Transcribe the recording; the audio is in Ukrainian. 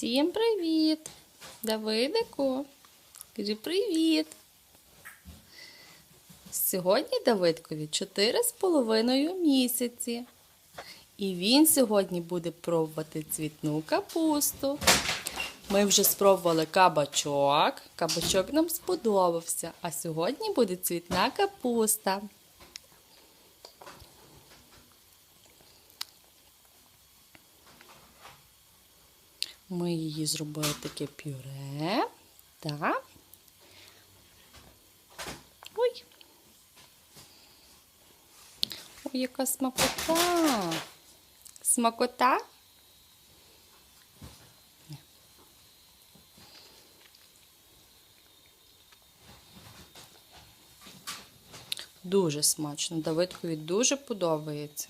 Всім привіт! Давидику. Кажи привіт. Сьогодні Давидкові 4,5 місяці. І він сьогодні буде пробувати цвітну капусту. Ми вже спробували кабачок. Кабачок нам сподобався. А сьогодні буде цвітна капуста. Ми її зробили таке пюре. Так. Ой. Ой, яка смакота. Смакота? Дуже смачно. Давидкові дуже подобається.